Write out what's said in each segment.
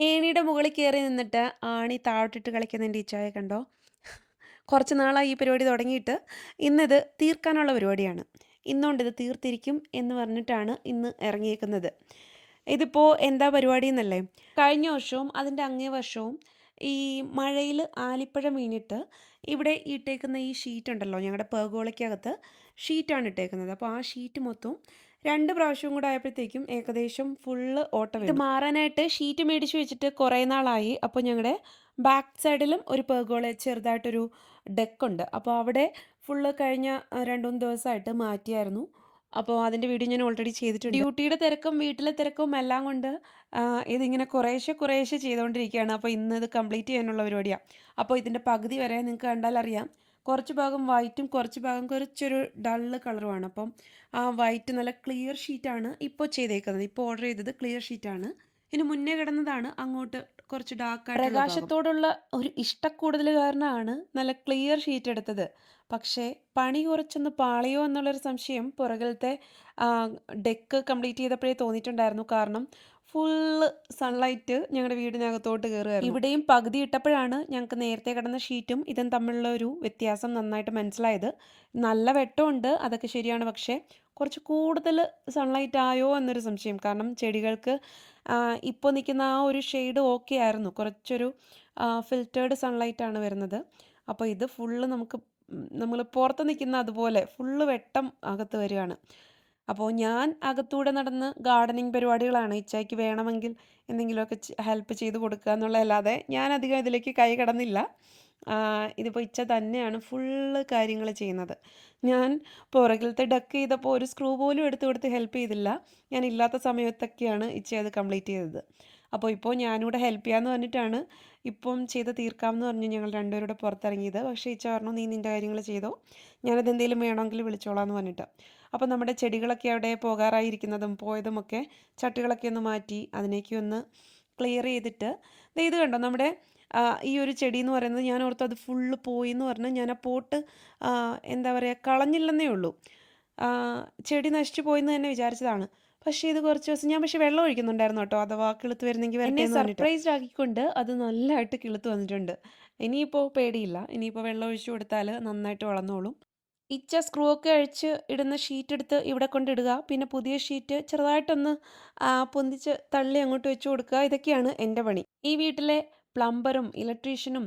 ഏണിയുടെ മുകളിൽ കയറി നിന്നിട്ട് ആണി താഴോട്ടിട്ട് കളിക്കുന്ന എന്റെ കണ്ടോ? കുറച്ച് നാളായി ഈ പരിപാടി തുടങ്ങിയിട്ട്. ഇന്നത് തീർക്കാനുള്ള പരിപാടിയാണ്. ഇന്നുകൊണ്ട് ഇത് തീർത്തിരിക്കും എന്ന് പറഞ്ഞിട്ടാണ് ഇന്ന് ഇറങ്ങിയേക്കുന്നത്. ഇതിപ്പോൾ എന്താ പരിപാടി എന്നല്ലേ കഴിഞ്ഞ വർഷവും അതിന്റെ അങ്ങേ വർഷവും ഈ മഴയിൽ ആലിപ്പഴം വീണിട്ട് ഇവിടെ ഇട്ടേക്കുന്ന ഈ ഷീറ്റ് ഉണ്ടല്ലോ ഞങ്ങളുടെ പേഗോളയ്ക്കകത്ത് ഷീറ്റാണ് ഇട്ടേക്കുന്നത്. അപ്പോൾ ആ ഷീറ്റ് മൊത്തം രണ്ട് പ്രാവശ്യവും കൂടെ ആയപ്പോഴത്തേക്കും ഏകദേശം ഫുള്ള് ഓട്ടം ഇത് മാറാനായിട്ട് ഷീറ്റ് മേടിച്ച് വെച്ചിട്ട് കുറേ നാളായി. അപ്പോൾ ഞങ്ങളുടെ ബാക്ക് സൈഡിലും ഒരു പേഗോള ചെറുതായിട്ടൊരു ഡെക്കുണ്ട് അപ്പോൾ അവിടെ ഫുള്ള് കഴിഞ്ഞ രണ്ട് മൂന്ന് ദിവസമായിട്ട് മാറ്റിയായിരുന്നു. അപ്പോൾ അതിന്റെ വീഡിയോ ഞാൻ ഓൾറെഡി ചെയ്തിട്ടുണ്ട്. ഡ്യൂട്ടിയുടെ തിരക്കും വീട്ടിലെ തിരക്കും എല്ലാം കൊണ്ട് ഇതിങ്ങനെ കുറേശ്ശെ കുറേശ്ശെ ചെയ്തുകൊണ്ടിരിക്കുകയാണ് അപ്പോൾ ഇന്ന് ഇത് കംപ്ലീറ്റ് ചെയ്യാനുള്ള പരിപാടിയാണ് അപ്പോൾ ഇതിന്റെ പകുതി വരെ നിങ്ങൾക്ക് കണ്ടാൽ അറിയാം. കുറച്ച് ഭാഗം വൈറ്റും കുറച്ച് ഭാഗം കുറച്ചൊരു ഡള്ള് കളറുമാണ് അപ്പം ആ വൈറ്റ് നല്ല ക്ലിയർ ഷീറ്റാണ് ഇപ്പോൾ ചെയ്തേക്കുന്നത്. ഇപ്പോൾ ഓർഡർ ചെയ്തത് ക്ലിയർ ഷീറ്റാണ് ഇനി മുന്നേ കിടന്നതാണ് അങ്ങോട്ട് കുറച്ച് ഡാർക്ക് പ്രകാശത്തോടുള്ള ഒരു ഇഷ്ടക്കൂടുതൽ കാരണമാണ് നല്ല ക്ലിയർ ഷീറ്റ് എടുത്തത്. പക്ഷേ പണി കുറച്ചൊന്ന് പാളിയോ എന്നുള്ളൊരു സംശയം പുറകിലത്തെ ഡെക്ക് കംപ്ലീറ്റ് ചെയ്തപ്പോഴേ തോന്നിയിട്ടുണ്ടായിരുന്നു. കാരണം ഫുള്ള് സൺലൈറ്റ് ഞങ്ങളുടെ വീടിനകത്തോട്ട് കയറുകയായിരുന്നു ഇവിടെയും പകുതി ഇട്ടപ്പോഴാണ് ഞങ്ങൾക്ക് നേരത്തെ കിടന്ന ഷീറ്റും ഇതും തമ്മിലുള്ള ഒരു വ്യത്യാസം നന്നായിട്ട് മനസ്സിലായത്. നല്ല വെട്ടമുണ്ട് അതൊക്കെ ശരിയാണ്. പക്ഷേ കുറച്ച് കൂടുതൽ സൺലൈറ്റ് ആയോ എന്നൊരു സംശയം. കാരണം ചെടികൾക്ക് ഇപ്പോൾ നിൽക്കുന്ന ആ ഒരു ഷെയ്ഡ് ഓക്കെ ആയിരുന്നു. കുറച്ചൊരു ഫിൽറ്റേർഡ് സൺലൈറ്റ് ആണ് വരുന്നത്. അപ്പോൾ ഇത് ഫുള്ള് നമുക്ക് നമ്മൾ പുറത്ത് നിൽക്കുന്ന അതുപോലെ ഫുള്ള് വെട്ടം അകത്ത് വരികയാണ്. അപ്പോൾ ഞാൻ അകത്തൂടെ നടന്ന് ഗാർഡനിങ് പരിപാടികളാണ് ഇച്ചായ്ക്ക് വേണമെങ്കിൽ എന്തെങ്കിലുമൊക്കെ ഹെൽപ്പ് ചെയ്ത് കൊടുക്കുക എന്നുള്ളതല്ലാതെ ഞാൻ അധികം ഇതിലേക്ക് കൈ കടന്നില്ല. ഇതിപ്പോൾ ഇച്ച തന്നെയാണ് ഫുള്ള് കാര്യങ്ങൾ ചെയ്യുന്നത്. ഞാൻ പുറകിലത്തെ ഡക്ക് ചെയ്തപ്പോൾ ഒരു സ്ക്രൂ പോലും എടുത്തു കൊടുത്ത് ഹെൽപ്പ് ചെയ്തില്ല. ഞാൻ ഇല്ലാത്ത സമയത്തൊക്കെയാണ് ഇച്ച അത് കംപ്ലീറ്റ് ചെയ്തത്. അപ്പോൾ ഇപ്പോൾ ഞാനിവിടെ ഹെൽപ്പ് ചെയ്യാമെന്ന് പറഞ്ഞിട്ടാണ് ഇപ്പം ചെയ്ത് തീർക്കാമെന്ന് പറഞ്ഞ് ഞങ്ങൾ രണ്ടുപേരുടെ പുറത്തിറങ്ങിയത്. പക്ഷേ ഇച്ച പറഞ്ഞു നീ നിന്റെ കാര്യങ്ങൾ ചെയ്തോ. ഞാനത് എന്തെങ്കിലും വേണമെങ്കിൽ വിളിച്ചോളാം എന്ന് പറഞ്ഞിട്ട്. അപ്പോൾ നമ്മുടെ ചെടികളൊക്കെ അവിടെ പോകാറായിരിക്കുന്നതും പോയതുമൊക്കെ ചട്ടികളൊക്കെ ഒന്ന് മാറ്റി അതിനേക്ക് ഒന്ന് ക്ലിയർ ചെയ്തിട്ട് ഇത് കണ്ടോ നമ്മുടെ ഈ ഒരു ചെടി എന്ന് പറയുന്നത് ഞാൻ ഓർത്തു അത് ഫുള്ള് പോയി എന്ന് പറഞ്ഞാൽ ഞാൻ ആ പോട്ട് എന്താ പറയുക കളഞ്ഞില്ലെന്നേ ഉള്ളൂ. ചെടി നശിച്ചു പോയെന്ന് തന്നെ വിചാരിച്ചതാണ്. പക്ഷേ ഇത് കുറച്ച് ദിവസം ഞാൻ പക്ഷേ വെള്ളം ഒഴിക്കുന്നുണ്ടായിരുന്നു കേട്ടോ അഥവാ കിളുത്ത് വരുന്നെങ്കിൽ എന്നെ സർപ്രൈസ്ഡ് ആക്കിക്കൊണ്ട് അത് നല്ലതായിട്ട് കിളുത്ത് വന്നിട്ടുണ്ട്. ഇനിയിപ്പോൾ പേടിയില്ല. ഇനിയിപ്പോൾ വെള്ളം ഒഴിച്ചു കൊടുത്താൽ നന്നായിട്ട് വളർന്നോളും. ഇച്ച സ്ക്രൂ ഒക്കെ അഴിച്ച് ഇടുന്ന ഷീറ്റ് എടുത്ത് ഇവിടെ കൊണ്ടിടുക പിന്നെ പുതിയ ഷീറ്റ് ചെറുതായിട്ടൊന്ന് പൊന്തിച്ച് തള്ളി അങ്ങോട്ട് വെച്ച് കൊടുക്കുക. ഇതൊക്കെയാണ് എന്റെ പണി. ഈ വീട്ടിലെ പ്ലംബറും ഇലക്ട്രീഷ്യനും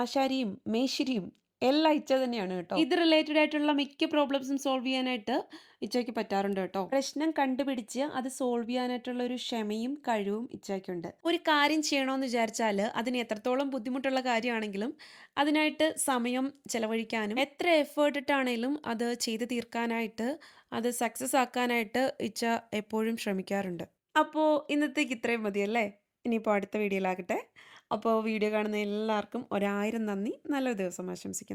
ആശാരിയും മേശിരിയും എല്ലാം ഇച്ച തന്നെയാണ് കേട്ടോ. ഇത് റിലേറ്റഡ് ആയിട്ടുള്ള മിക്ക പ്രോബ്ലംസും സോൾവ് ചെയ്യാനായിട്ട് ഇച്ചയ്ക്ക് പറ്റാറുണ്ട് കേട്ടോ. പ്രശ്നം കണ്ടുപിടിച്ച് അത് സോൾവ് ചെയ്യാനായിട്ടുള്ള ഒരു ക്ഷമയും കഴിവും ഇച്ചയ്ക്കുണ്ട്. ഒരു കാര്യം ചെയ്യണമെന്ന് വിചാരിച്ചാൽ അതിന് എത്രത്തോളം ബുദ്ധിമുട്ടുള്ള കാര്യമാണെങ്കിലും അതിനായിട്ട് സമയം ചെലവഴിക്കാനും എത്ര എഫേർട്ട് ഇട്ടാണെങ്കിലും അത് ചെയ്തു തീർക്കാനായിട്ട് അത് സക്സസ് ആക്കാനായിട്ട് ഇച്ച എപ്പോഴും ശ്രമിക്കാറുണ്ട്. അപ്പോൾ ഇന്നത്തേക്ക് ഇത്രയും മതിയല്ലേ? ഇനിയിപ്പോൾ അടുത്ത വീഡിയോയിലാകട്ടെ അപ്പോൾ വീഡിയോ കാണുന്ന എല്ലാവർക്കും ഒരായിരം നന്ദി. നല്ലൊരു ദിവസം ആശംസിക്കുന്നു.